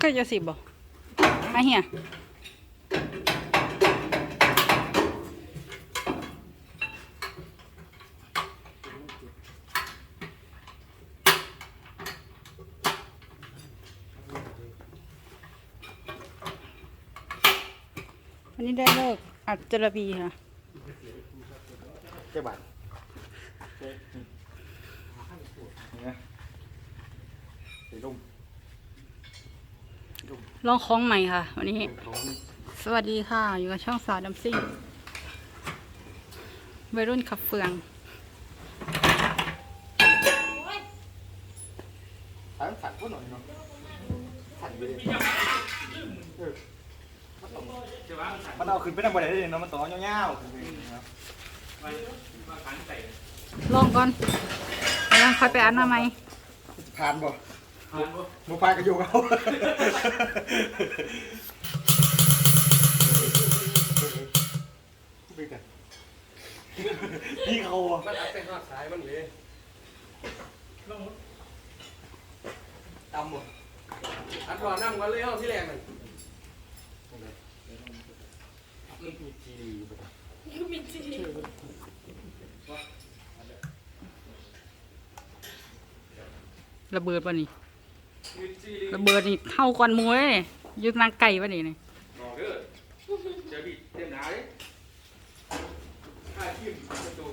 ก็จะสิบบ่ไอะเฮียวันนี้ได้เลิกอัดจระบีค่ะเจ้าบัตรเนี่ สีลุ่มลองคล้องใหม่ค่ะ วันนี้ ของสวัสดีค่ะ อยู่กับช่องสาวดัมซิ่งวัยรุ่นขับเฟือง สายสั่นก็หน่อยเนาะสั่นไปเลยเออมันต้องมันเอาขึ้นไปทางบนไหนได้เลยเนาะมันต่อยาวๆขึ้นไปนะครับลองก่อนแล้วค่อยไปอัดมาไหมจะผ่านบ่ หมูพายกระโยกเอาไปกันพี่เขาอะมันอัดเป็นหอดสายมันเลยลงตำหมดอัดรอนั่งกันเลยเอาที่แรงมันมันมีทีดีไประเบิดป่ะนี่ ระเบิดนี่เท่าก่อนมวยยุดนางไก่ปะนี่นี่เด้อเจอบิดเต็มหนาเลยข้าทิ่มประตู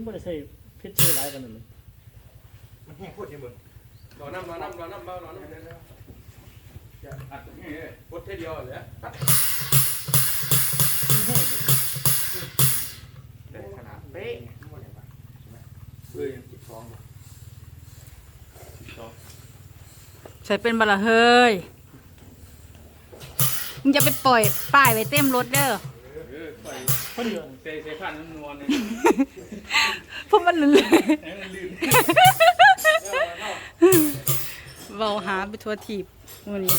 มันไม่ได้ใส่เพชรเจอหลายกันนั่นเลยมันแห้งโคตรเนี่ยมึงรอน้ำรอน้ำรอน้ำเบารอน้ำอย่าอัดตรงนี้เลยกดแค่เดียวเลยอัดได้ขนาดเป๊ะเอ้ยจิบฟองบ่ใส่เป็นบละเฮ้ยมึงจะไปปล่อยป้ายไว้เต็มรถเด้อเออใส่ คนเดียวใส่ใส่ผ่านนวลเลยเพราะมันลื่นให้มันลื่นเบาหาไปทัวทีบวันนี้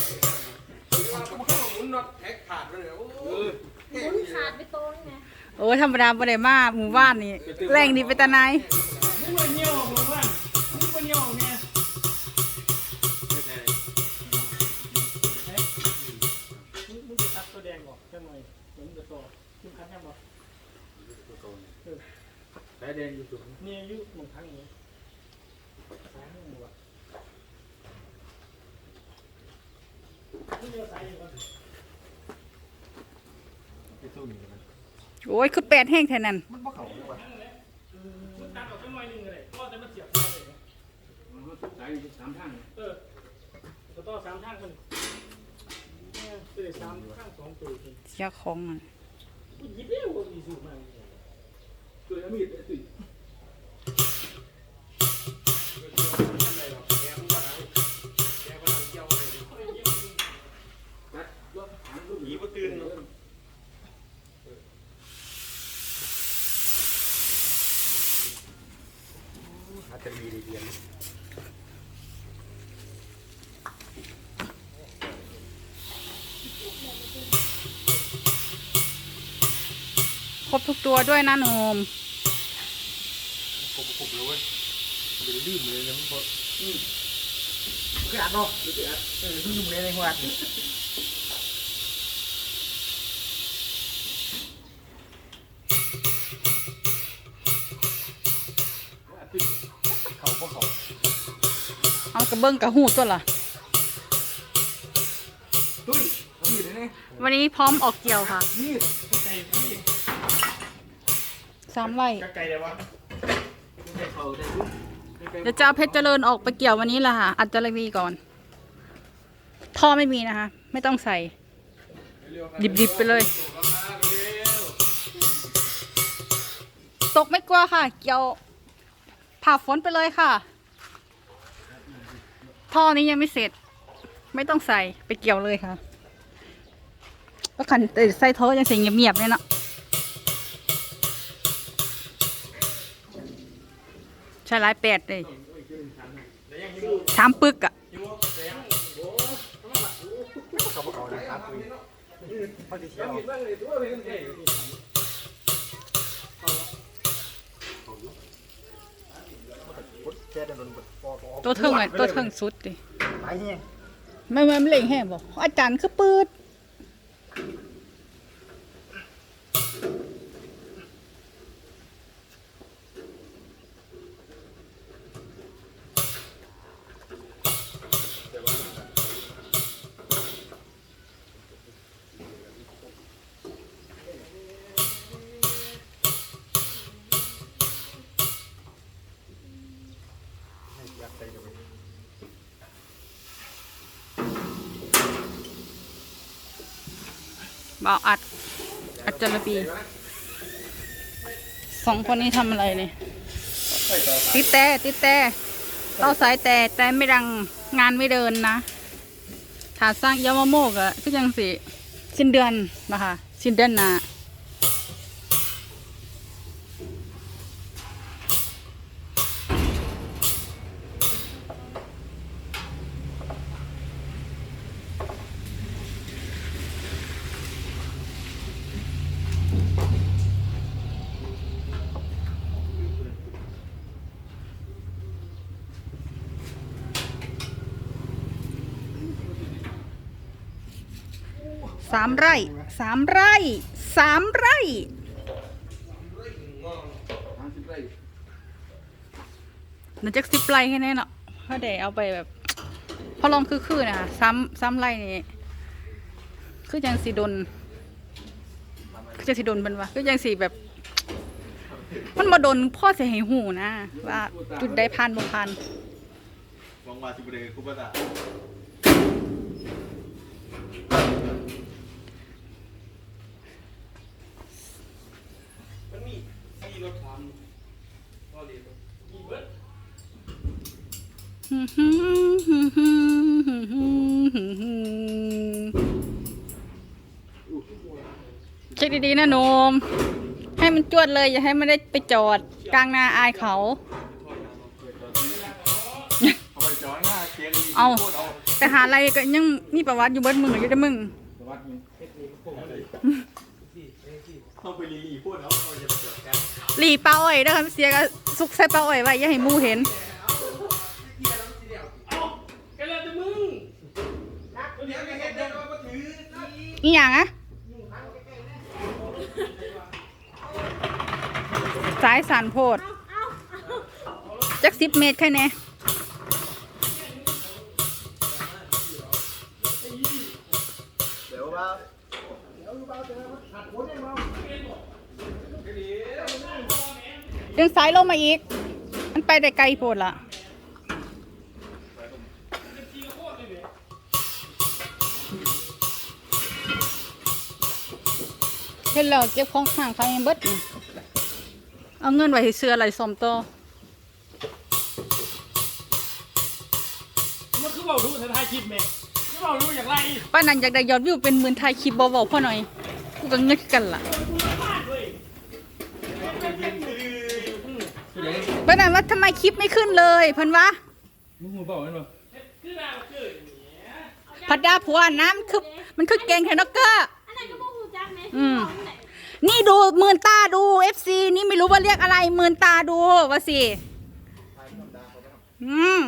มันเข้าหมุนน็อตแท็กขาดเลยโอ้ยหมุนขาดไปตรงไงโอ้ยธรรมดาบ่ได้มาหมู่บ้านนี่แรงดีไปตาไหนาย สายแดงอยู่สูงนี่อายุหนึ่งครั้งนี้สายหนึ่งบวกมึงเดียวสายอยู่ก่อนไปสู้หนีมันโอ้ยคือแปดแห้งแท่นั้นมันบ่เข้าเลยว่ะมึงตัดออกแค่หน่อยหนึงเลยก็จะมาเสียบเข้าไปนะสายอยู่สามทางเออจะต่อสามทางมันเนี่ยเออสามข้างสองตัวจริงเสียของมันกูหยิบเร็วกว่าอีสูบมา ตัวมีดติหีบตื่นอาจจะมีดีเดียนครบทุกตัวด้วยนะหนุ่มผมรู้เว้ย มันจะลื่นเลยนะมันพออืมคืออัดเนาะหรือคืออัดเออลื่นเลยในหัวอัดเขาพวกเขาเอากระเบื้องกระหูตัวละตุ้ยนี่เลยเนี่ยวันนี้พร้อมออกเกี่ยวค่ะนี่ไก่พี่สามไร่กไก่เลยวะไก่เขาได้ตุ้ย เดี๋ยวจะเอาเพชรเจริญออกไปเกี่ยววันนี้ละค่ะ อัดจระบีก่อน ท่อไม่มีนะคะ ไม่ต้องใส่ ดิบๆไปเลย ตกไม่กลัวค่ะ เกี่ยวผ่าฝนไปเลยค่ะ ท่อนี้ยังไม่เสร็จ ไม่ต้องใส่ไปเกี่ยวเลยค่ะก็ขันแต่ใส่โทษยังเสียงเงียบๆเลยเนาะ ใช่ร้ายแปดเลยสามปึกอะเขาบอกเอานะครับคุยเขาจะเที่ยวแค่เดินบนปอตัวเทิงอะตัวเทิงสุดดิไปเงี้ยไม่ไม่ไม่เล่งแห่บอกอาจารย์คือปืด บ่าวอัด อัดจระบีสองคนนี้ทำอะไรเนี่ย ติดแต่ติดแต่เต้าสายแต่แต่ไม่ดังงานไม่เดินนะถ้าสร้างยามาโมกอะก็ยังสิสิ้นเดือนนะคะสิ้นเดือนหนา สามไร่สามไร่สามไร่ห้าสิบไร่น่าจะสิบไร่แค่นี้เนาะเพราะเดี๋ยวเอาไปแบบพอลองคือๆนะคะซ้ำซ้ำไร่นี่คือยังสีดน คือจะสีดนเป็นวะคือยังสีแบบ มันมาดนพ่อเสียให้หูนะว่า จุดได้พันบ่พันวางวาสิบเดคุปตะมันมีมีรถทำก็เลยมีเบิร์ดเช็ คดีๆนะโนม ให้มันจวดเลย อย่าให้มันได้ไปจอดกลางนาอายเขา เอาไปจอยหน้าเคียงเอาแต่หาอะไรก็ยังมีประวัติอยู่เบิดมืออยู่ได้อมึงเข้าไปรีอีพูดเอาเอาจะเกิดกันหลีเป้าอ้อยนะคะเสียก็ซุกใส่เป้าอ้อยไว้อย่าให้หมูเห็นแกเลยจะมึงอีหยังอะ สายสารโพดจักสิบเมตรแค่ไหนเดี๋ยวว่าดึงสายลงมาอีก มันไปได้ไกลโพดละเห็นแล้วเก็บของข้างเขายังเบิดนี่ เอาเงินไว้ให้เสื้ออะไรสมโตอมันคือเบารู้แต่ทายคลิปแม่ไม่เบารู้อย่างไรป้านันอยากได้ยอดวิวเป็นหมื่นไทยคลิปเบาๆพ่อหน่อยกูก็เงินกันล่ะป้านันว่าทำไมคลิปไม่ขึ้นเลยเพิ่นวะมึงหูเบาไหมบ่คือดาวเกิดพัดดาผัวน้ำคือมันคือเก่งแค่นกเกอร์อันไหนก็บอกหูจักไหมอืมเอาไห นี่ดูหมื่นตาดู FC นี่ไม่รู้ว่าเรียกอะไรหมื่นตาดูว่าสิอืม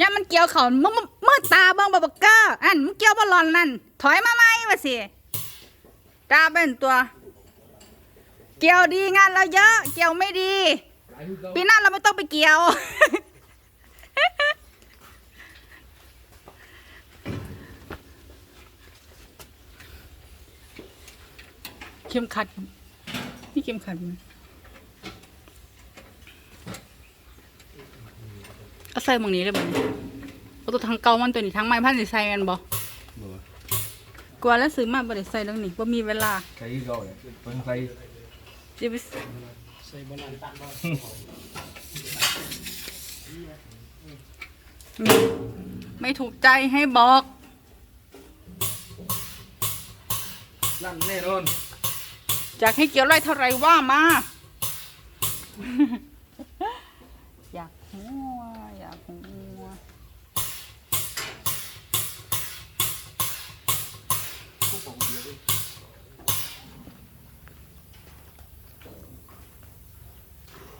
ย่ามันเกี่ยวเขามึงมืดตาเบ้างบักเกอร์อันมึงเกี่ยวบอลลอนนั่นถอยมาไหมว่าสิตาเป็นตัว เกี่ยวดีงานเราเยอะ เกี่ยวไม่ดี ปีหน้าเราไม่ต้องไปเกี่ยว เข็มขัด นี่เข็มขัดมั้ยเอาใส่หมองนี้เลยบ่เนี่ยเอาตัวทางเก่ามันตัวนี้ทางไม้พันสิใส่กันบ่กลัวแล้วซื้อมาบ่ได้ใส่แล้วนี่บ่มีเวลาใช้เก่าเลยเพิ่งใส่เดี๋ยวไปใส่บอลลันตันบอลไม่ถูกใจให้บอกลั่นแน่นอน อยากให้เกี่ยวไร่เท่าไรว่ามาอยากหัวอยากหัว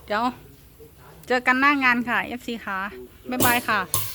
เดี๋ยว เจอกันหน้างานค่ะ FC ค่ะ บ๊ายบายค่ะ